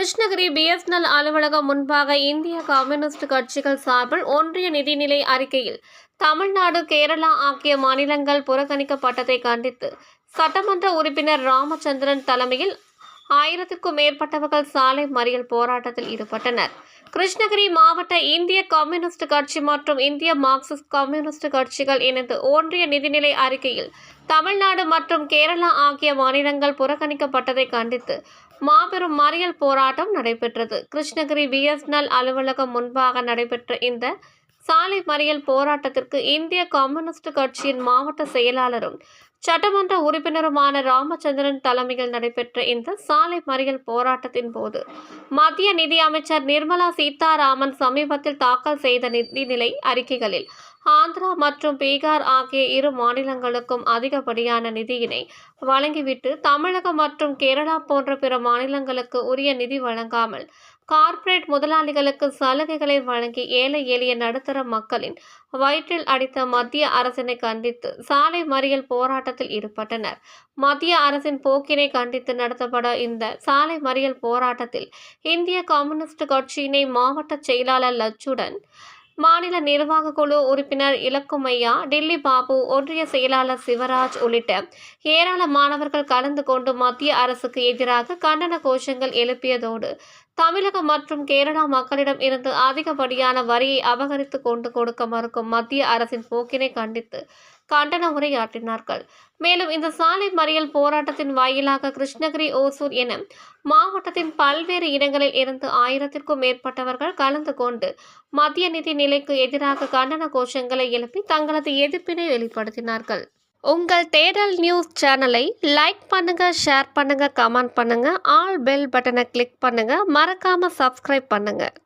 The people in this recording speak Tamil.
கிருஷ்ணகிரி பிஎஸ்என்எல் அலுவலகம் முன்பாக இந்திய கம்யூனிஸ்ட் கட்சிகள் சார்பில் ஒன்றிய நிதிநிலை அறிக்கையில் தமிழ்நாடு கேரளா ஆகிய மாநிலங்கள் புறக்கணிக்கப்பட்டதை கண்டித்து சட்டமன்ற உறுப்பினர் ராமச்சந்திரன் தலைமையில் ஆயிரத்திற்கும் மேற்பட்டவர்கள் சாலை மறியல் போராட்டத்தில் ஈடுபட்டனர். கிருஷ்ணகிரி மாவட்ட இந்திய கம்யூனிஸ்ட் கட்சி மற்றும் இந்திய மார்க்சிஸ்ட் கம்யூனிஸ்ட் கட்சிகள் இணைந்து ஒன்றிய நிதிநிலை அறிக்கையில் தமிழ்நாடு மற்றும் கேரளா ஆகிய மாநிலங்கள் புறக்கணிக்கப்பட்டதை கண்டித்து மாபெரும் மறியல் போராட்டம் நடைபெற்றது. கிருஷ்ணகிரி பிஎஸ்என்எல் அலுவலகம் முன்பாக நடைபெற்ற இந்த சாலை மறியல் போராட்டத்திற்கு இந்திய கம்யூனிஸ்ட் கட்சியின் மாவட்ட செயலாளரும் சட்டமன்ற உறுப்பினருமான ராமச்சந்திரன் தலைமையில் நடைபெற்ற இந்த சாலை மறியல் போராட்டத்தின் போது மத்திய நிதி அமைச்சர் நிர்மலா சீதாராமன் சமீபத்தில் தாக்கல் செய்த நிதிநிலை அறிக்கைகளில் ஆந்திரா மற்றும் பீகார் ஆகிய இரு மாநிலங்களுக்கும் அதிகப்படியான நிதியினை வழங்கிவிட்டு தமிழகம் மற்றும் கேரளா போன்ற பிற மாநிலங்களுக்கு உரிய நிதி வழங்காமல் கார்ப்பரேட் முதலாளிகளுக்கு சலுகைகளை வழங்கி ஏழை எளிய நடுத்தர மக்களின் வயிற்றில் அடித்த மத்திய அரசினை கண்டித்து சாலை மறியல் போராட்டத்தில் ஈடுபட்டனர். மத்திய அரசின் போக்கினை கண்டித்து நடத்தப்பட இந்த சாலை மறியல் போராட்டத்தில் இந்திய கம்யூனிஸ்ட் கட்சியினை மாவட்ட செயலாளர் லச்சுடன் மாநில நிர்வாக குழு உறுப்பினர் இலக்குமையா டில்லி பாபு ஒன்றிய செயலாளர் சிவராஜ் உள்ளிட்ட ஏராளமானவர்கள் கலந்து கொண்டு மத்திய அரசுக்கு எதிராக கண்டன கோஷங்கள் எழுப்பியதோடு தமிழகம் மற்றும் கேரளா மக்களிடம் இருந்து அதிகப்படியான வரியை அபகரித்து கொண்டு கொடுக்க மறுக்கும் மத்திய அரசின் போக்கினை கண்டித்து கண்டன உரையாற்றினார்கள் மேலும் இந்த சாலை மறியல் போராட்டத்தின் வாயிலாக கிருஷ்ணகிரி ஓசூர் என மாவட்டத்தின் பல்வேறு இடங்களில் இருந்து ஆயிரத்திற்கும் மேற்பட்டவர்கள் கலந்து கொண்டு மத்திய நிதி நிலைக்கு எதிராக கண்டன கோஷங்களை எழுப்பி தங்களது எதிர்ப்பினை வெளிப்படுத்தினார்கள். உங்கள் தேடல் நியூஸ் சேனலை லைக் பண்ணுங்க ஷேர் பண்ணுங்க கமெண்ட் பண்ணுங்க ஆல் பெல் பட்டனை கிளிக் பண்ணுங்க மறக்காம சப்ஸ்கிரைப் பண்ணுங்க.